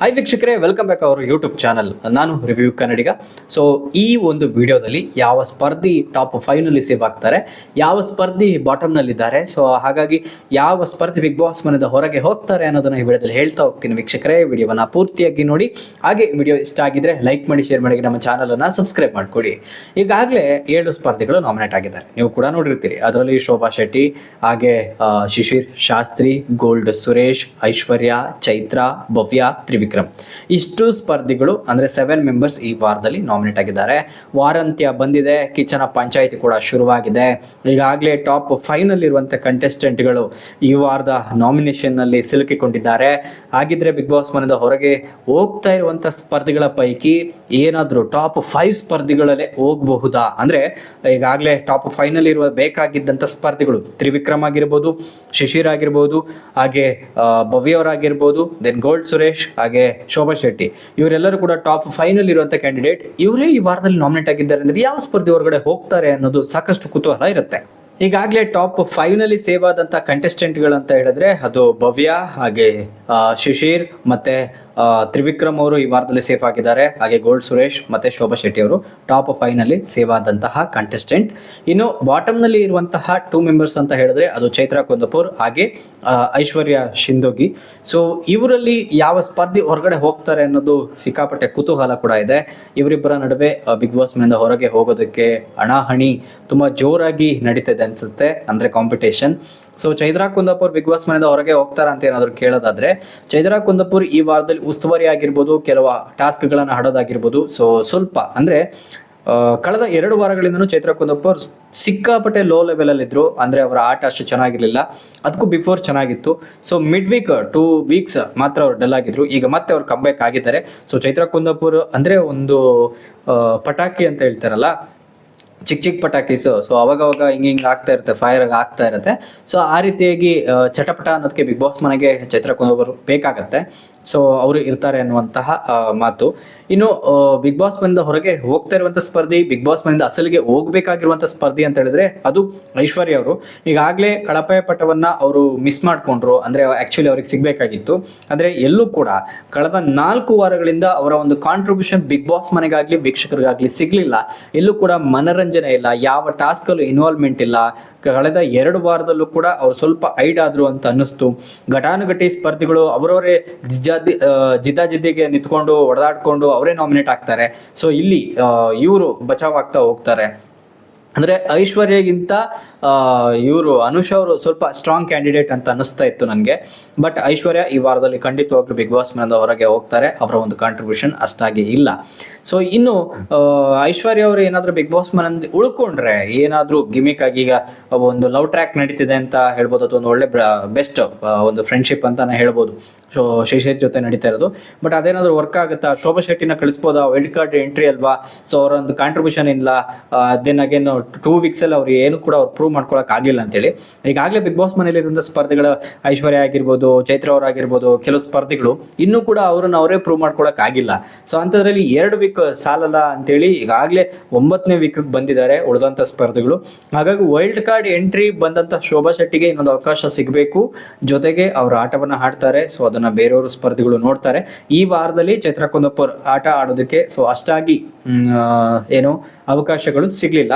Hi ವೀಕ್ಷಕರೇ welcome back our YouTube channel ನಾನು review Kannadiga. So ಈ ಒಂದು ವಿಡಿಯೋದಲ್ಲಿ ಯಾವ ಸ್ಪರ್ಧಿ ಟಾಪ್ ಫೈವ್ನಲ್ಲಿ ಸೇವ್ ಆಗ್ತಾರೆ, ಯಾವ ಸ್ಪರ್ಧಿ ಬಾಟಮ್ನಲ್ಲಿದ್ದಾರೆ ಸೊ ಹಾಗಾಗಿ ಯಾವ ಸ್ಪರ್ಧಿ ಬಿಗ್ ಬಾಸ್ ಮನೆಯಿಂದ ಹೊರಗೆ ಹೋಗ್ತಾರೆ ಅನ್ನೋದನ್ನು ಈ ವಿಡಿಯೋದಲ್ಲಿ ಹೇಳ್ತಾ ಹೋಗ್ತೀನಿ ವೀಕ್ಷಕರೇ. ವಿಡಿಯೋವನ್ನು ಪೂರ್ತಿಯಾಗಿ ನೋಡಿ. ಹಾಗೆ ವಿಡಿಯೋ ಇಷ್ಟ ಆಗಿದ್ರೆ ಲೈಕ್ ಮಾಡಿ ಶೇರ್ ಮಾಡಿ, ನಮ್ಮ ಚಾನಲನ್ನು ಸಬ್ಸ್ಕ್ರೈಬ್ ಮಾಡಿಕೊಡಿ. ಈಗಾಗಲೇ ಏಳು ಸ್ಪರ್ಧಿಗಳು ನಾಮಿನೇಟ್ ಆಗಿದ್ದಾರೆ. ನೀವು ಕೂಡ ನೋಡಿರ್ತೀರಿ. ಅದರಲ್ಲಿ ಶೋಭಾ ಶೆಟ್ಟಿ, ಹಾಗೆ ಶಿಶಿರ್ ಶಾಸ್ತ್ರಿ, ಗೋಲ್ಡ್ ಸುರೇಶ್, ಐಶ್ವರ್ಯ, ಚೈತ್ರ, ಭವ್ಯ, ತ್ರಿವಿಕ್ರಮ್ ಇಷ್ಟು ಸ್ಪರ್ಧಿಗಳು, ಅಂದ್ರೆ ಸೆವೆನ್ ಮೆಂಬರ್ಸ್ ಈ ವಾರದಲ್ಲಿ ನಾಮಿನೇಟ್ ಆಗಿದ್ದಾರೆ. ವಾರಾಂತ್ಯ ಬಂದಿದೆ, ಕಿಚನ ಪಂಚಾಯಿತಿ ಕೂಡ ಶುರುವಾಗಿದೆ. ಈಗಾಗಲೇ ಟಾಪ್ ಫೈನಲ್ ಇರುವಂತ ಕಂಟೆಸ್ಟೆಂಟ್ಗಳು ಈ ವಾರದ ನಾಮಿನೇಷನ್ನಲ್ಲಿ ಸಿಲುಕಿಕೊಂಡಿದ್ದಾರೆ. ಹಾಗಿದ್ರೆ ಬಿಗ್ ಬಾಸ್ ಮನೆಯಿಂದ ಹೊರಗೆ ಹೋಗ್ತಾ ಇರುವಂಥ ಸ್ಪರ್ಧಿಗಳ ಪೈಕಿ ಏನಾದರೂ ಟಾಪ್ ಫೈವ್ ಸ್ಪರ್ಧಿಗಳಲ್ಲೇ ಹೋಗಬಹುದಾ? ಅಂದ್ರೆ ಈಗಾಗಲೇ ಟಾಪ್ ಫೈನಲ್ ಇರುವ ಬೇಕಾಗಿದ್ದಂಥ ಸ್ಪರ್ಧಿಗಳು ತ್ರಿವಿಕ್ರಮ್ ಆಗಿರ್ಬೋದು, ಶಿಶಿರ್ ಆಗಿರ್ಬೋದು, ಹಾಗೆ ಭವ್ಯವರಾಗಿರ್ಬೋದು ದೆನ್ ಗೋಲ್ಡ್ ಸುರೇಶ್ ಹಾಗೆ ಶೋಭಾ ಶೆಟ್ಟಿ, ಇವರೆಲ್ಲರೂ ಕೂಡ ಟಾಪ್ ಫೈನಲ್ ಇರುವಂತ ಕ್ಯಾಂಡಿಡೇಟ್ ಇವರೇ ಈ ವಾರದಲ್ಲಿ ನಾಮಿನೇಟ್ ಆಗಿದ್ದಾರೆ ಅಂದ್ರೆ ಯಾವ ಸ್ಪರ್ಧೆ ಹೊರಗಡೆ ಹೋಗ್ತಾರೆ ಅನ್ನೋದು ಸಾಕಷ್ಟು ಕುತೂಹಲ ಇರುತ್ತೆ. ಈಗಾಗಲೇ ಟಾಪ್ ಫೈವ್ನಲ್ಲಿ ಸೇವ್ ಆದಂತ ಕಂಟೆಸ್ಟೆಂಟ್ಗಳು ಅಂತ ಹೇಳಿದ್ರೆ ಅದು ಭವ್ಯ ಹಾಗೆ ಶಿಶಿರ್ ಮತ್ತೆ ತ್ರಿವಿಕ್ರಮ್ ಅವರು ಈ ವಾರದಲ್ಲಿ ಸೇಫ್ ಆಗಿದ್ದಾರೆ. ಹಾಗೆ ಗೋಲ್ಡ್ ಸುರೇಶ್ ಮತ್ತೆ ಶೋಭಾ ಶೆಟ್ಟಿ ಅವರು ಟಾಪ್ ಫೈವ್ನಲ್ಲಿ ಸೇವ್ ಆದಂತಹ ಕಂಟೆಸ್ಟೆಂಟ್ ಇನ್ನು ಬಾಟಮ್ನಲ್ಲಿ ಇರುವಂತಹ ಟೂ ಮೆಂಬರ್ಸ್ ಅಂತ ಹೇಳಿದ್ರೆ ಅದು ಚೈತ್ರಾ ಕುಂದಪುರ್, ಹಾಗೆ ಐಶ್ವರ್ಯ ಶಿಂದೋಗಿ. ಸೊ ಇವರಲ್ಲಿ ಯಾವ ಸ್ಪರ್ಧಿ ಹೊರಗಡೆ ಹೋಗ್ತಾರೆ ಅನ್ನೋದು ಸಿಕ್ಕಾಪಟ್ಟೆ ಕುತೂಹಲ ಕೂಡ ಇದೆ. ಇವರಿಬ್ಬರ ನಡುವೆ ಬಿಗ್ ಬಾಸ್ ಮನೆಯಿಂದ ಹೊರಗೆ ಹೋಗೋದಕ್ಕೆ ಹಣಾಹಣಿ ತುಂಬಾ ಜೋರಾಗಿ ನಡೀತಿದೆ ಅನ್ಸುತ್ತೆ. ಅಂದ್ರೆ competition so Chaitra Kundapur Bigg Boss ಮನೆಯಿಂದ ಹೊರಗೆ ಹೋಗ್ತಾರ ಅಂತ ಏನಾದ್ರು ಕೇಳೋದಾದ್ರೆ ಚೈದ್ರಾ ಕುಂದಾಪುರ್ ಈ ವಾರದಲ್ಲಿ ಉಸ್ತುವಾರಿ ಆಗಿರ್ಬೋದು, ಕೆಲವು ಟಾಸ್ಕ್ಗಳನ್ನು ಹಾಡೋದಾಗಿರ್ಬೋದು. ಸೊ ಸ್ವಲ್ಪ ಅಂದ್ರೆ ಕಳೆದ ಎರಡು ವಾರಗಳಿಂದನೂ ಚೈತ್ರ ಕುಂದಪ್ಪರ್ ಸಿಕ್ಕಾಪಟ್ಟೆ ಲೋ ಲೆವೆಲ್ ಇದ್ರು. ಅಂದ್ರೆ ಅವರ ಆಟ ಅಷ್ಟು ಚೆನ್ನಾಗಿರ್ಲಿಲ್ಲ. ಅದಕ್ಕೂ ಬಿಫೋರ್ ಚೆನ್ನಾಗಿತ್ತು. So mid week two weeks ಮಾತ್ರ ಅವ್ರು ಡಲ್ ಆಗಿದ್ರು. ಈಗ ಮತ್ತೆ ಅವ್ರು ಕಂಬ್ಯಾಕ್ ಆಗಿದ್ದಾರೆ. ಸೊ ಚೈತ್ರ ಕುಂದಪುರ್ ಅಂದ್ರೆ ಒಂದು ಪಟಾಕಿ ಅಂತ ಹೇಳ್ತಾರಲ್ಲ ಚಿಕ್ಕ ಚಿಕ್ಕ ಪಟಾಕೀಸು ಸೊ ಅವಾಗವಾಗ ಅವಾಗ ಹಿಂಗೆ ಹಿಂಗ್ ಆಗ್ತಾ ಇರುತ್ತೆ ಫೈರ್ ಆಗ್ತಾ ಇರುತ್ತೆ. ಸೊ ಆ ರೀತಿಯಾಗಿ ಚಟಪಟ ಅನ್ನೋದಕ್ಕೆ ಬಿಗ್ ಬಾಸ್ ಮನೆಗೆ ಚೈತ್ರ ಕುಂದವರು ಬೇಕಾಗತ್ತೆ. ಸೊ ಅವರು ಇರ್ತಾರೆ ಅನ್ನುವಂತಹ ಮಾತು. ಇನ್ನು ಬಿಗ್ ಬಾಸ್ ಮನೆಯಿಂದ ಹೊರಗೆ ಹೋಗ್ತಾ ಇರುವಂತಹ ಸ್ಪರ್ಧಿ ಬಿಗ್ ಬಾಸ್ ಮನೆಯಿಂದ ಅಸಲಿಗೆ ಹೋಗ್ಬೇಕಾಗಿರುವಂತಹ ಸ್ಪರ್ಧಿ ಅಂತ ಹೇಳಿದ್ರೆ ಅದು ಐಶ್ವರ್ಯ ಅವರು. ಈಗಾಗಲೇ ಕಳಪೆ ಪಟವನ್ನ ಅವರು ಮಿಸ್ ಮಾಡ್ಕೊಂಡ್ರು. ಅಂದ್ರೆ ಆಕ್ಚುಲಿ ಅವ್ರಿಗೆ ಸಿಗ್ಬೇಕಾಗಿತ್ತು. ಅಂದ್ರೆ, ಎಲ್ಲೂ ಕೂಡ ಕಳೆದ ನಾಲ್ಕು ವಾರಗಳಿಂದ ಅವರ ಒಂದು ಕಾಂಟ್ರಿಬ್ಯೂಷನ್ ಬಿಗ್ ಬಾಸ್ ಮನೆಗಾಗ್ಲಿ, ವೀಕ್ಷಕರಿಗಾಗ್ಲಿ ಸಿಗ್ಲಿಲ್ಲ. ಎಲ್ಲೂ ಕೂಡ ಮನರಂಜನೆ ಇಲ್ಲ. ಯಾವ ಟಾಸ್ಕ್ ಅಲ್ಲೂ ಇನ್ವಾಲ್ವ್ಮೆಂಟ್ ಇಲ್ಲ. ಕಳೆದ ಎರಡು ವಾರದಲ್ಲೂ ಕೂಡ ಅವ್ರು ಸ್ವಲ್ಪ ಐಡ್ ಆದ್ರು ಅಂತ ಅನ್ನಿಸ್ತು. ಘಟಾನುಘಟಿ ಸ್ಪರ್ಧಿಗಳು ಅವರವರೇ ಜಿದ್ದಾದಿ ಜಿದ್ದಾ ಜಿದ್ದಾಜಿದ್ದಿಗೆ ನಿಂತ್ಕೊಂಡು ಹೊಡೆದಾಡ್ಕೊಂಡು ಅವರೇ ನಾಮಿನೇಟ್ ಆಗ್ತಾರೆ. ಸೊ ಇಲ್ಲಿ ಇವರು ಬಚಾವ್ ಆಗ್ತಾ ಹೋಗ್ತಾರೆ. ಅಂದ್ರೆ ಐಶ್ವರ್ಯಗಿಂತ ಇವರು ಅನುಷ್ ಅವರು ಸ್ವಲ್ಪ ಸ್ಟ್ರಾಂಗ್ ಕ್ಯಾಂಡಿಡೇಟ್ ಅಂತ ಅನಿಸ್ತಾ ಇತ್ತು ನನಗೆ. ಬಟ್ ಐಶ್ವರ್ಯ ಈ ವಾರದಲ್ಲಿ ಖಂಡಿತವಾಗ್ಲೂ ಬಿಗ್ ಬಾಸ್ ಮನೆಯಿಂದ ಹೊರಗೆ ಹೋಗ್ತಾರೆ. ಅವರ ಒಂದು ಕಾಂಟ್ರಿಬ್ಯೂಷನ್ ಅಷ್ಟಾಗಿ ಇಲ್ಲ. ಸೊ ಇನ್ನು ಐಶ್ವರ್ಯ ಅವರು ಏನಾದರೂ ಬಿಗ್ ಬಾಸ್ ಮನೆಯಿಂದ ಉಳ್ಕೊಂಡ್ರೆ, ಏನಾದರೂ ಗಿಮಿಕ್ ಆಗಿ ಈಗ ಒಂದು ಲವ್ ಟ್ರ್ಯಾಕ್ ನಡೀತಿದೆ ಅಂತ ಹೇಳ್ಬೋದು, ಅಥವಾ ಒಂದು ಒಳ್ಳೆ ಬೆಸ್ಟ್ ಒಂದು ಫ್ರೆಂಡ್ಶಿಪ್ ಅಂತಾನೆ ಹೇಳ್ಬೋದು. ಸೊ ಶಿಶಿರ್ ಜೊತೆ ನಡೀತಾ ಇರೋದು. ಬಟ್ ಅದೇನಾದ್ರು ವರ್ಕ್ ಆಗುತ್ತಾ? ಶೋಭಾ ಶೆಟ್ಟಿನ ಕಳಿಸ್ಬೋದಾ? ವೈಲ್ಡ್ ಕಾರ್ಡ್ ಎಂಟ್ರಿ ಅಲ್ವಾ? ಸೊ ಅವರೊಂದು ಕಾಂಟ್ರಿಬ್ಯೂಷನ್ ಇಲ್ಲ. ದೆನ್ ಅಗೇನ್ ಟೂ ವೀಕ್ಸ್ ಅಲ್ಲಿ ಅವ್ರು ಏನು ಕೂಡ ಅವ್ರು ಪ್ರೂವ್ ಮಾಡ್ಕೊಳಕ್ ಆಗಿಲ್ಲ ಅಂತೇಳಿ. ಈಗಾಗಲೇ ಬಿಗ್ ಬಾಸ್ ಮನೆಯಲ್ಲಿರುವಂಥ ಸ್ಪರ್ಧೆಗಳ ಐಶ್ವರ್ಯ ಆಗಿರ್ಬೋದು, ಚೈತ್ರ ಅವರಾಗಿರ್ಬೋದು ಕೆಲವು ಸ್ಪರ್ಧೆಗಳು ಇನ್ನೂ ಕೂಡ ಅವ್ರನ್ನ ಅವರೇ ಪ್ರೂವ್ ಮಾಡ್ಕೊಳಕ್ ಆಗಿಲ್ಲ. ಸೊ ಅಂಥದ್ರಲ್ಲಿ ಎರಡು ವೀಕ್ ಸಾಲಲ್ಲ ಅಂತೇಳಿ ಈಗಾಗಲೇ ಒಂಬತ್ತನೇ ವೀಕ್ ಬಂದಿದ್ದಾರೆ ಉಳಿದಂತ ಸ್ಪರ್ಧೆಗಳು. ಹಾಗಾಗಿ ವೈಲ್ಡ್ ಕಾರ್ಡ್ ಎಂಟ್ರಿ ಬಂದಂತ ಶೋಭಾ ಶೆಟ್ಟಿಗೆ ಇನ್ನೊಂದು ಅವಕಾಶ ಸಿಗಬೇಕು. ಜೊತೆಗೆ ಅವರ ಆಟವನ್ನು ಆಡ್ತಾರೆ. ಸೊ ಅದನ್ನ ಬೇರೆಯವರು ಸ್ಪರ್ಧಿಗಳು ನೋಡ್ತಾರೆ. ಈ ವಾರದಲ್ಲಿ ಚೈತ್ರ ಕುಂದಪ್ಪರ್ ಆಟ ಆಡೋದಕ್ಕೆ ಸೊ ಅಷ್ಟಾಗಿ ಏನು ಅವಕಾಶಗಳು ಸಿಗಲಿಲ್ಲ.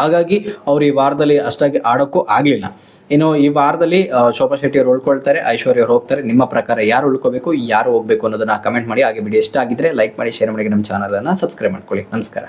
ಹಾಗಾಗಿ ಅವ್ರು ಈ ವಾರದಲ್ಲಿ ಅಷ್ಟಾಗಿ ಆಡೋಕ್ಕೂ ಆಗ್ಲಿಲ್ಲ. ಇನ್ನು ಈ ವಾರದಲ್ಲಿ ಶೋಭಾ ಶೆಟ್ಟಿ ಅವರು ಉಳ್ಕೊಳ್ತಾರೆ, ಐಶ್ವರ್ಯ ಅವರು ಹೋಗ್ತಾರೆ. ನಿಮ್ಮ ಪ್ರಕಾರ ಯಾರು ಉಳ್ಕೋಬೇಕು, ಯಾರು ಹೋಗ್ಬೇಕು ಅನ್ನೋದನ್ನ ಕಮೆಂಟ್ ಮಾಡಿ, ಹಾಗೆ ವಿಡಿಯೋ ಇಷ್ಟ ಆಗಿದ್ರೆ ಲೈಕ್ ಮಾಡಿ ಶೇರ್ ಮಾಡಿ, ನಮ್ಮ ಚಾನಲನ್ನು ಸಬ್ಸ್ಕ್ರೈಬ್ ಮಾಡ್ಕೊಳ್ಳಿ. ನಮಸ್ಕಾರ.